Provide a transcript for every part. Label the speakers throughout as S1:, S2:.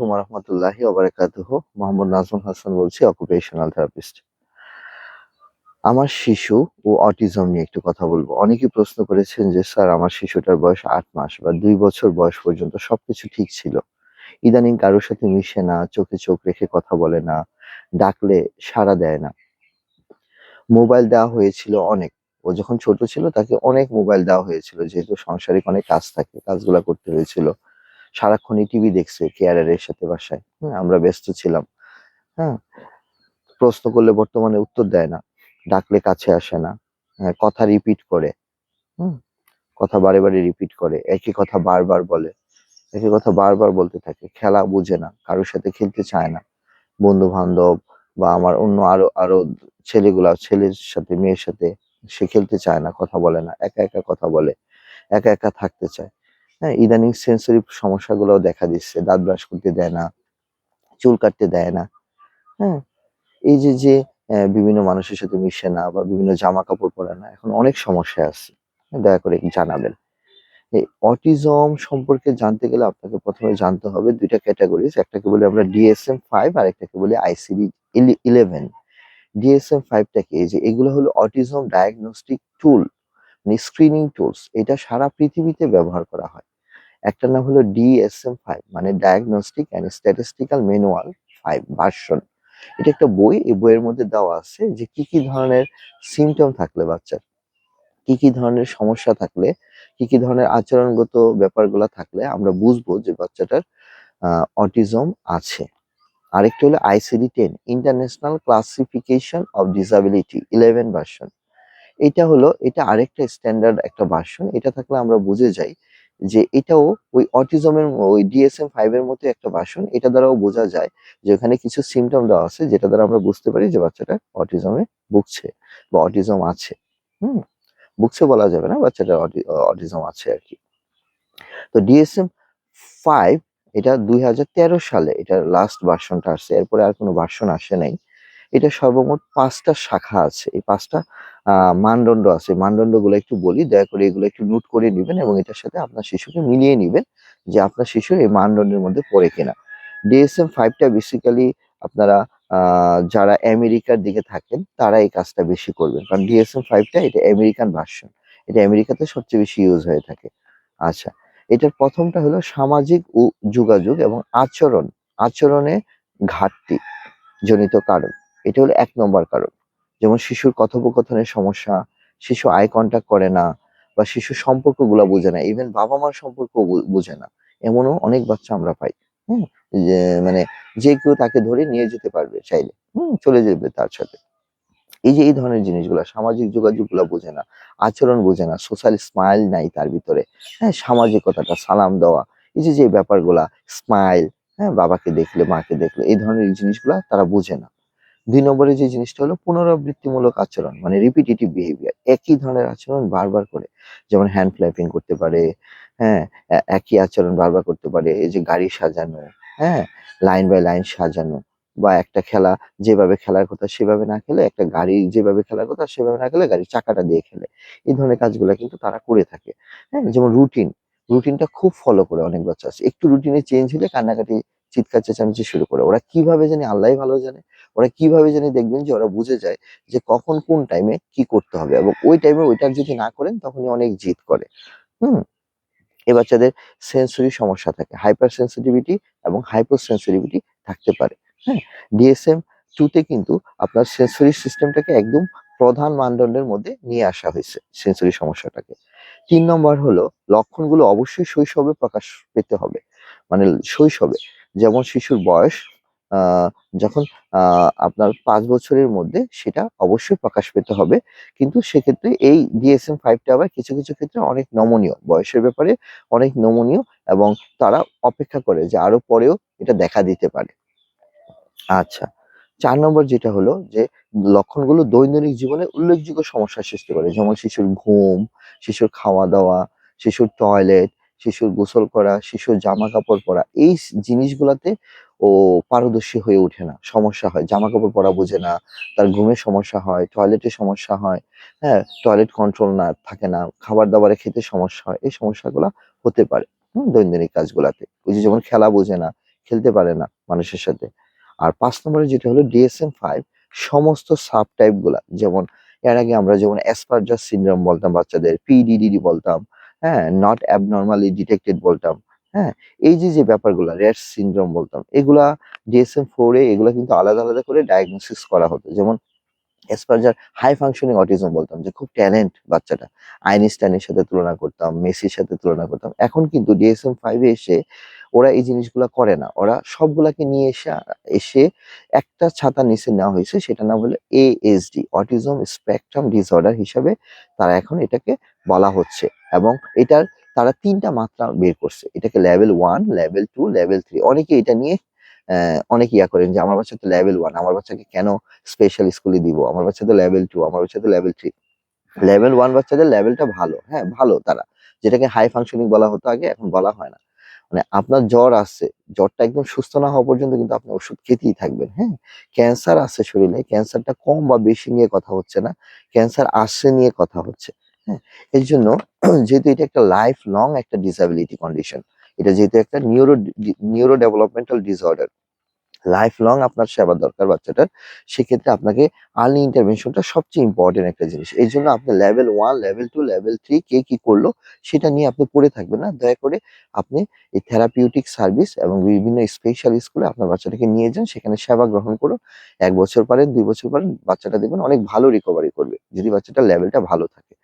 S1: আলাইকুম রহমতুল্লাহি ওবরাকাতুহ। মোহাম্মদ নাজমুল হাসান বলছি অকুপেশনাল থেরাপিস্ট আমার শিশু ও অটিজম নিয়ে একটু কথা বলব। অনেকেই প্রশ্ন করেছেন যে, স্যার, আমার শিশুটার বয়স আট মাস বা দুই বছর বয়স পর্যন্ত সবকিছু ঠিক ছিল। ইদানিং কারোর সাথে মিশে না, চোখে চোখ রেখে কথা বলে না, ডাকলে সাড়া দেয় না। মোবাইল দেওয়া হয়েছিল অনেক। ও যখন ছোট ছিল, তাকে অনেক মোবাইল দেওয়া হয়েছিল, যেহেতু সাংসারিক অনেক কাজ থাকে, কাজগুলা করতে হয়েছিল। সারাক্ষণই টিভি দেখছে কেয়ারের সাথে বাসায়। হ্যাঁ আমরা ব্যস্ত ছিলাম। হ্যাঁ প্রশ্ন করলে বর্তমানে উত্তর দেয় না ডাকলে কাছে আসে না। হ্যাঁ, কথা রিপিট করে। কথা বারে বারে রিপিট করে। একই কথা বারবার বলে। একই কথা বারবার বলতে থাকে। খেলা বুঝে না কারোর সাথে খেলতে চায় না। বন্ধু বান্ধব বা আমার অন্য আরও আরও ছেলেগুলা ছেলের সাথে মেয়ের সাথে সে খেলতে চায় না কথা বলে না। একা একা কথা বলে। একা একা থাকতে চায়। হ্যাঁ ইদানিং সেন্সরি সমস্যাগুলোও দেখা দিচ্ছে। দাঁত ব্রাশ করতে দেয় না, চুল কাটতে দেয় না। হ্যাঁ এই যে যে বিভিন্ন মানুষের সাথে মিশে না বা বিভিন্ন জামা কাপড় পরে না, এখন অনেক সমস্যা আছে। দয়া করে জানাবেন। এই অটিজম সম্পর্কে জানতে গেলে আপনাকে প্রথমে জানতে হবে দুইটা ক্যাটাগরিজ একটাকে বলি আমরা ডিএসএম ফাইভ আর একটাকে বলি আইসিডি ইলেভেন ডিএসএম ফাইভটা কি? এই যে, এগুলো হলো অটিজম ডায়াগনস্টিক টুল মানে স্ক্রিনিং টুলস এটা সারা পৃথিবীতে ব্যবহার করা হয়। একটা নাম হলো ডিএসএম ফাইভ মানে diagnostic and statistical manual five version এটা একটা বই, এই বইয়ের মধ্যে দেওয়া আছে যে কি কি ধরনের সিমটম থাকলে বাচ্চার, কি কি ধরনের সমস্যা থাকলে, কি কি ধরনের আচরণগত ব্যাপারগুলো থাকলে আমরা বুঝব যে বাচ্চাটার অটিজম আছে। আরেকটা হলো ICD ten international classification of disability eleven version এটা হলো, এটা আরেকটা স্ট্যান্ডার্ড একটা ভার্সন এটা থাকলে আমরা বুঝে যাই যে এটাও ওই অটিজমের ওই ডিএসএম ফাইভ এর মতো একটা ভার্সন এটা দ্বারাও বোঝা যায় যে ওখানে কিছু সিমটম দেওয়া আছে, যেটা দ্বারা আমরা বুঝতে পারি যে বাচ্চাটা অটিজমে ভুগছে বা অটিজম আছে। হুম? ভুগছে বলা যাবে না বাচ্চাটার অটিজম আছে আর কি। তো ডিএসএম ফাইভ এটা দুই হাজার তেরো সালে এটা লাস্ট ভার্সনটা আসছে, এরপরে আর কোনো ভার্সন আসে নাই। এটা সর্বমোট পাঁচটা শাখা আছে। এই পাঁচটা মানদণ্ড আছে। মানদণ্ডগুলো একটু বলি, দয়া করে এগুলো একটু নোট করে নেবেন এবং এটার সাথে আপনার শিশুকে মিলিয়ে নেবেন যে আপনার শিশু এই মানদণ্ডের মধ্যে পড়ে কিনা। ডিএসএম ফাইভটা বেসিক্যালি আপনারা যারা আমেরিকার দিকে থাকেন, তারা এই কাজটা বেশি করবেন। কারণ ডিএসএম ফাইভটা এটা আমেরিকান ভার্সন এটা আমেরিকাতে সবচেয়ে বেশি ইউজ হয়ে থাকে। আচ্ছা এটার প্রথমটা হলো সামাজিক যোগাযোগ এবং আচরণ। আচরণে ঘাটতি জনিত কারণ। এটা হলো এক নম্বর কারণ। যেমন শিশুর কথোপকথনের সমস্যা, শিশু আই কন্ট্যাক্ট করে না বা শিশুর সম্পর্কগুলো বোঝে না ইভেন বাবা মার সম্পর্ক বোঝে না। এমনও অনেক বাচ্চা আমরা পাই, হুম? যে মানে যে কেউ তাকে ধরে নিয়ে যেতে পারবে চাইলে, হম? চলে যাবে তার সাথে। এই যে, এই ধরনের জিনিসগুলো, সামাজিক যোগাযোগগুলো বোঝে না, আচরণ বোঝে না সোশ্যাল স্মাইল নাই তার ভিতরে হ্যাঁ? সামাজিকতাটা, সালাম দেওয়া, এই যে যে ব্যাপারগুলা স্মাইল হ্যাঁ? বাবাকে দেখলে, মাকে দেখলে, এই ধরনের জিনিসগুলা তারা বোঝে না। দুই নম্বরে যে জিনিসটা হলো পুনরাবৃত্তিমূলক আচরণ মানে রিপিটেটিভ বিহেভিয়ার একই ধরনের আচরণ বারবার করে। যেমন হ্যান্ড ফ্ল্যাপিং করতে পারে হ্যাঁ একই আচরণ বারবার করতে পারে, এই যে গাড়ি সাজানো হ্যাঁ লাইন বাই লাইন সাজানো, বা একটা খেলা যেভাবে খেলার কথা সেভাবে না খেলে, একটা গাড়ি যেভাবে খেলার কথা সেভাবে না খেলে গাড়ির চাকাটা দিয়ে খেলে। এই ধরনের কাজগুলো কিন্তু তারা করে থাকে। হ্যাঁ যেমন রুটিন রুটিনটা খুব ফলো করে অনেক বাচ্চা আছে। একটু রুটিনে চেঞ্জ হলে কান্নাকাটি চিৎকার চেঁচামেচি শুরু করে। ওরা কীভাবে জানি আল্লাহ ভালো জানে। ওরা কীভাবে জানি দেখবেন যে ওরা বুঝে যায় যে কখন কোন টাইমে কি করতে হবে এবং ওই টাইমে ওইটা যদি না করেন তখনই অনেক জিদ করে। হুম? এই বাচ্চাদের সেন্সরি সমস্যা থাকে। হাইপার সেন্সিটিভিটি এবং হাইপো সেন্সিটিভিটি থাকতে পারে। হ্যাঁ? ডিএসএম টুতে কিন্তু আপনার সেন্সরি সিস্টেমটাকে একদম প্রধান মানদণ্ডের মধ্যে নিয়ে আসা হয়েছে সেন্সরি সমস্যাটাকে। তিন নম্বর হলো লক্ষণগুলো অবশ্যই শৈশবে প্রকাশ পেতে হবে। মানে শৈশবে। যেমন শিশুর বয়স যখন আপনার পাঁচ বছরের মধ্যে সেটা অবশ্যই প্রকাশ পেতে হবে। কিন্তু সেক্ষেত্রে এই ডিএসএম ফাইভটা আবার কিছু কিছু ক্ষেত্রে অনেক নমনীয়। বয়সের ব্যাপারে অনেক নমনীয় এবং তারা অপেক্ষা করে যে আরও পরেও এটা দেখা দিতে পারে। আচ্ছা চার নম্বর যেটা হলো যে লক্ষণগুলো দৈনন্দিন জীবনে উল্লেখযোগ্য সমস্যার সৃষ্টি করে। যেমন শিশুর ঘুম, শিশুর খাওয়া দাওয়া শিশুর টয়লেট শিশুর গোসল করা, শিশুর জামা কাপড় পরা, এই জিনিসগুলাতে ও পারদর্শী হয়ে ওঠে না। সমস্যা হয়। জামা কাপড় পরা বোঝে না। তার ঘুমের সমস্যা হয় টয়লেটের সমস্যা হয় হ্যাঁ টয়লেট কন্ট্রোল না, থাকে না খাবার দাবারে খেতে সমস্যা হয়, এই সমস্যাগুলো হতে পারে দৈনন্দিন কাজগুলাতে। ওই যে যেমন খেলা বোঝে না, খেলতে পারে না মানুষের সাথে। আর পাঁচ নম্বরে যেটা হলো ডিএসএম ফাইভ সমস্ত সাব টাইপগুলা, যেমন এর আগে আমরা যেমন অ্যাসপারজাস সিনড্রোম বলতাম বাচ্চাদের পিডিডিডি বলতাম হ্যাঁ নট অ্যাবনর্মালি ডিটেক্টেড বলতাম হ্যাঁ এই যে যে ব্যাপারগুলো রেড সিনড্রোম বলতাম, এগুলা ডিএসএম ফোরে এগুলো কিন্তু আলাদা আলাদা করে ডায়াগনোসিস করা হতো। যেমন অ্যাসপারজার হাই ফাংশনিং অটিজম বলতাম, যে খুব ট্যালেন্ট বাচ্চাটা। আইনস্টাইনের সাথে তুলনা করতাম মেসির সাথে তুলনা করতাম। এখন কিন্তু ডিএসএম ফাইভে এসে ওরা এই জিনিসগুলো করে না। ওরা সবগুলাকে নিয়ে এসে এসে একটা ছাতা নিচে নেওয়া হয়েছে, সেটা নাম হলো এএসডি অটিজম স্পেকট্রাম ডিসঅর্ডার হিসাবে তারা এখন এটাকে বলা হচ্ছে। এবং এটার, তারা তিনটা মাত্রা বের করছে। এটাকে level one level two level three অনেকে এটা নিয়ে অনেক ইয়া করেন যে, আমার বাচ্চা তো লেভেল ওয়ান আমার বাচ্চাকে কেন স্পেশাল স্কুলে দিব? আমার বাচ্চা তো লেভেল টু আমার বাচ্চা তো লেভেল থ্রি লেভেল ওয়ান বাচ্চাদের লেভেলটা ভালো। হ্যাঁ ভালো তারা। যেটাকে হাই ফাংশনিং বলা হতো আগে, এখন বলা হয় না। মানে আপনার জ্বর আসছে জ্বরটা একদম সুস্থ না হওয়া পর্যন্ত কিন্তু আপনি ওষুধ খেতেই থাকবেন হ্যাঁ? ক্যান্সার আসছে শরীরে, ক্যান্সারটা কম বা বেশি নিয়ে কথা হচ্ছে না, ক্যান্সার আসছে নিয়ে কথা হচ্ছে হ্যাঁ? এর জন্য যেহেতু এটা একটা লাইফ লং একটা ডিসাবিলিটি কন্ডিশন এটা যেহেতু একটা neuro neuro developmental disorder life long আপনার সেবা দরকার বাচ্চাটার, সেক্ষেত্রে আপনাকে আর্লি ইন্টারভেনশনটা সবচেয়ে ইম্পর্টেন্ট একটা জিনিস। এই জন্য আপনি level one level two level three কে কি করল, সেটা নিয়ে আপনি পড়ে থাকবেন না দয়া করে আপনি এই থেরাপিউটিক সার্ভিস এবং বিভিন্ন স্পেশাল স্কুলে আপনার বাচ্চাটাকে নিয়ে যান, সেখানে সেবা গ্রহণ করুন। এক বছর পারেন, দুই বছর পারেন, বাচ্চাটা দেখবেন অনেক ভালো রিকভারি করবে। যদি বাচ্চাটার লেভেলটা ভালো থাকে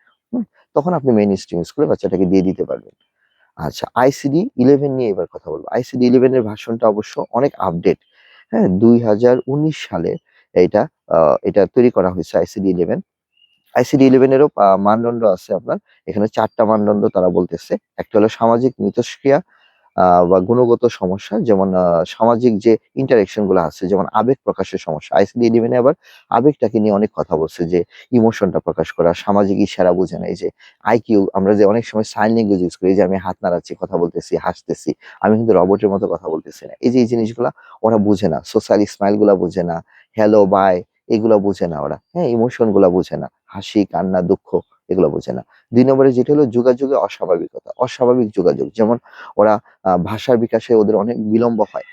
S1: তখন আপনি মেন স্ট্রিম স্কুলে বাচ্চাটাকে দিয়ে দিতে পারবেন। আচ্ছা আইসিডি ইলেভেন নিয়ে এবার কথা বলব। আইসিডি ইলেভেনের ভার্সনটা অবশ্য অনেক আপডেট হ্যাঁ দুই হাজার উনিশ সালে এটা এটা তৈরি করা হয়েছে আইসিডি ইলেভেন আইসিডি ইলেভেনেরও মানদণ্ড আছে আপনার। এখানে চারটা মানদণ্ড তারা বলতেছে। একটা হলো সামাজিক মিথস্ক্রিয়া বা গুণগত সমস্যা, যেমন সামাজিক যে ইন্টারেকশনগুলো আছে, যেমন আবেগ প্রকাশের সমস্যা আইসিডি ইলেভেনে আবার আবেগটাকে নিয়ে অনেক কথা বলছে যে ইমোশনটা প্রকাশ করা, সামাজিক ইশারা বোঝে না, এই যে আইকিউ আমরা যে অনেক সময় সাইন ল্যাঙ্গুয়েজ ইউজ করি, যে আমি হাত নাড়াচ্ছি, কথা বলতেছি, হাসতেছি, আমি কিন্তু রবটের মতো কথা বলতেছি না, এই যে, এই জিনিসগুলা ওরা বুঝে না সোশ্যাল স্মাইলগুলা বুঝে না হ্যালো বাই এগুলা বুঝে না ওরা হ্যাঁ ইমোশনগুলা বুঝে না, হাসি, কান্না, দুঃখ এগুলো বোঝে না। দুই নম্বরে যেটা হলো যোগাযোগে অস্বাভাবিকতা অস্বাভাবিক যোগাযোগ। যেমন ওরা ভাষার বিকাশে ওদের অনেক বিলম্ব হয়।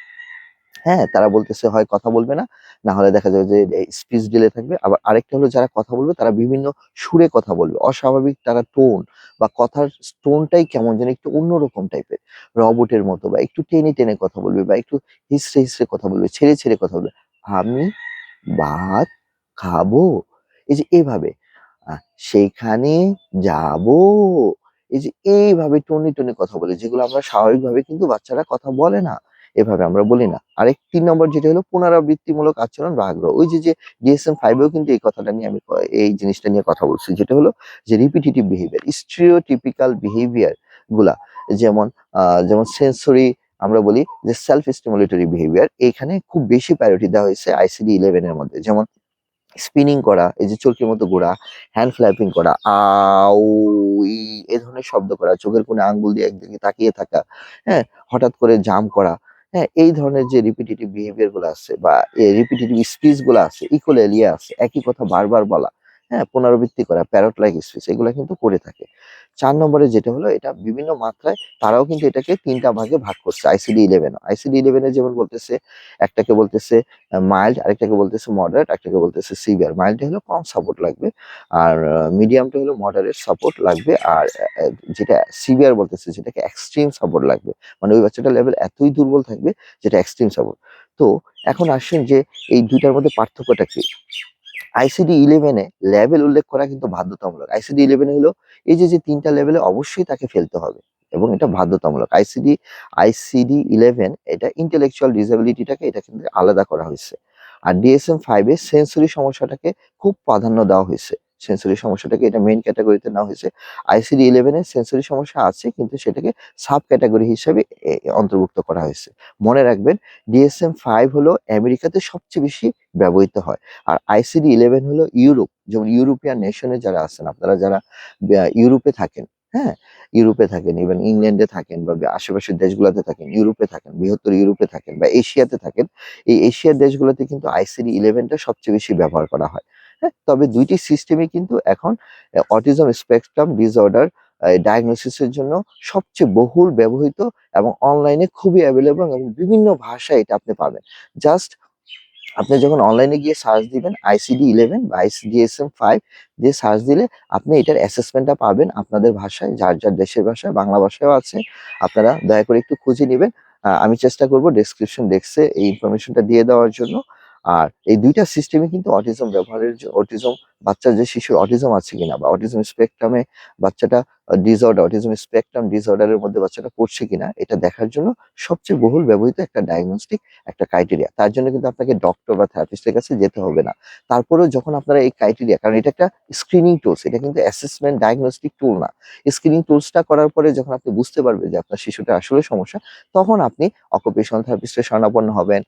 S1: হ্যাঁ তারা বলতেছে হয় কথা বলবে না না হলে দেখা যাবে যে স্পিচ ডিলে থাকবে। আবার আরেকটা হলো যারা কথা বলবে তারা বিভিন্ন সুরে কথা বলবে। অস্বাভাবিক তারা টোন বা কথার টোনটাই কেমন যেন একটু অন্যরকম টাইপের রবটের মতো বা একটু টেনে টেনে কথা বলবে বা একটু হিসড়ে হিসড়ে কথা বলবে ছেড়ে ছেড়ে কথা বলবে। আমি ভাত খাব। এই যে এইভাবে আহ, সেইখানে যাব। এই যে এইভাবে টনে টনে কথা বলে, যেগুলো আমরা স্বাভাবিকভাবে কিন্তু বাচ্চারা কথা বলে না, এভাবে আমরা বলি না। আরেক তিন নম্বর যেটা হলো পুনরাবৃত্তিমূলক আচরণ বা আগ্রহ। ওই যে ডিএসএম ফাইভেও কিন্তু এই কথাটা নিয়ে আমি এই জিনিসটা নিয়ে কথা বলছি। যেটা হলো যে রিপিটিটিভ বিহেভিয়ার স্ট্রিওটিপিক্যাল বিহেভিয়ারগুলা, যেমন যেমন সেন্সরি আমরা বলি যে সেলফ স্টিমুলেটরি বিহেভিয়ার এখানে খুব বেশি প্রায়োরিটি দেওয়া হয়েছে আইসিডি ইলেভেন এর মধ্যে। যেমন স্পিনিং করা, এই যে চোখের মতো ঘোরা হ্যান্ড ফ্ল্যাপিং করা আউ এ ধরনের শব্দ করা, চোখের কোণে আঙ্গুল দিয়ে একদিকে তাকিয়ে থাকা হ্যাঁ হঠাৎ করে জাম করা হ্যাঁ এই ধরনের যে রিপিটেটিভ বিহেভিয়ারগুলো আছে বা রিপিটেটিভ স্পিচগুলো আছে ইকোলেলিয়া আছে একই কথা বারবার বলা হ্যাঁ পুনরাবৃত্তি করা প্যারট লাইক স্পিচ এগুলো কিন্তু করে থাকে। চার নম্বরে যেটা হলো, এটা বিভিন্ন মাত্রায় তারাও কিন্তু এটাকে তিনটা ভাগে ভাগ করছে আইসিডি ইলেভেন আইসিডি ইলেভেনে যেমন বলতেছে, একটাকে বলতেছে মাইল্ড আরেকটাকে বলতেছে মডারেট একটাকে বলতেছে সিভিয়ার মাইল্ডটা হলো কম সাপোর্ট লাগবে, আর মিডিয়ামটা হলো মডারেট সাপোর্ট লাগবে, আর যেটা সিভিয়ার বলতেছে, যেটাকে এক্সট্রিম সাপোর্ট লাগবে। মানে ওই বাচ্চাটা লেভেল এতই দুর্বল থাকবে, যেটা এক্সট্রিম সাপোর্ট তো এখন আসেন যে, এই দুইটার মধ্যে পার্থক্যটা কি? আইসিডি ইলেভেনে লেভেল উল্লেখ করা কিন্তু বাধ্যতামূলক। আইসিডি ইলেভেনে হলো এই যে যে তিনটা লেভেলে অবশ্যই তাকে ফেলতে হবে এবং এটা বাধ্যতামূলক। আইসিডি আইসিডি ইলেভেন এটা ইন্টেলেকচুয়াল ডিসেবিলিটিটাকে এটা কিন্তু আলাদা করা হয়েছে। আর ডিএসএম ফাইভে সেন্সরি সমস্যাটাকে খুব প্রাধান্য দেওয়া হয়েছে। সেন্সরি সমস্যাটাকে এটা মেইন ক্যাটাগরিতে নেওয়া হয়েছে। আইসিডি ইলেভেনে সেন্সরি সমস্যা আছে, কিন্তু সেটাকে সাব ক্যাটাগরি হিসেবে অন্তর্ভুক্ত করা হয়েছে। মনে রাখবেন ডিএসএম ফাইভ হলো আমেরিকাতে সবচেয়ে বেশি ব্যবহৃত হয়, আর আইসিডি ইলেভেন হলো ইউরোপ। যেমন ইউরোপিয়ান নেশনে যারা আছেন, আপনারা যারা ইউরোপে থাকেন হ্যাঁ? ইউরোপে থাকেন ইভেন ইংল্যান্ডে থাকেন বা আশেপাশের দেশগুলোতে থাকেন, ইউরোপে থাকেন, বৃহত্তর ইউরোপে থাকেন বা এশিয়াতে থাকেন, এই এশিয়ার দেশগুলোতে কিন্তু আইসিডি ইলেভেনটা সবচেয়ে বেশি ব্যবহার করা হ্যাঁ। তবে দুইটি সিস্টেমই কিন্তু এখন অটিজম স্পেকট্রাম ডিসঅর্ডার ডায়াগনোসিসের জন্য সবচেয়ে বহুল ব্যবহৃত এবং অনলাইনে খুবই অ্যাভেলেবল এবং বিভিন্ন ভাষায় এটা আপনি পাবেন। জাস্ট আপনি যখন অনলাইনে গিয়ে সার্চ দিবেন আইসিডি ইলেভেন বা আইসিডিএসএম ফাইভ দিয়ে সার্চ দিলে আপনি এটার অ্যাসেসমেন্টটা পাবেন আপনাদের ভাষায়, যার যার দেশের ভাষায়, বাংলা ভাষায়ও আছে। আপনারা দয়া করে একটু খুঁজে নেবেন। আমি চেষ্টা করব ডেসক্রিপশন ডেস্কে এই ইনফরমেশনটা দিয়ে দেওয়ার জন্য। আর এই দুইটা সিস্টেমে কিন্তু অটিজম ব্যবহারের অটিজম বাচ্চার যে শিশুর অটিজম আছে কিনা বা অটিজম স্পেকট্রামে বাচ্চাটা ডিসঅর্ডার অটিজম স্পেকট্রাম ডিসঅর্ডারের মধ্যে বাচ্চাটা পড়ছে কিনা, এটা দেখার জন্য সবচেয়ে বহুল ব্যবহৃত একটা ডায়াগনস্টিক একটা ক্রাইটেরিয়া তার জন্য কিন্তু আপনাকে ডক্টর বা থেরাপিস্টের কাছে যেতে হবে না। তারপরেও যখন আপনারা এই ক্রাইটেরিয়া কারণ এটা একটা স্ক্রিনিং টুলস এটা কিন্তু অ্যাসেসমেন্ট ডায়াগনস্টিক টুল না। স্ক্রিনিং টুলসটা করার পরে যখন আপনি বুঝতে পারবেন যে আপনার শিশুটা আসলে সমস্যা, তখন আপনি অকুপেশনাল থেরাপিস্টের শরণাপন্ন হবেন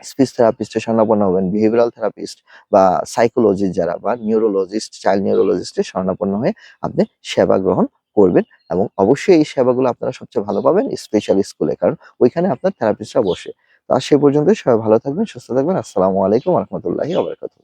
S1: স্পিচ থেরাপিস্টের শরণাপন্ন হবেন বিহেভিয়ারাল থেরাপিস্ট বা সাইকোলজিস্ট যারা বা নিউরোলজিস্ট চাইল্ড নিউরোলজিস্টের শরণাপন্ন হয়ে আপনি সেবা গ্রহণ করবেন এবং অবশ্যই এই সেবাগুলো আপনারা সবচেয়ে ভালো পাবেন স্পেশাল স্কুলে কারণ ওইখানে আপনার থেরাপিস্টরা বসে। তো আর সে পর্যন্ত সবাই ভালো থাকবেন, সুস্থ থাকবেন। আসসালামু আলাইকুম রহমতুল্লাহি আবরকাতুহ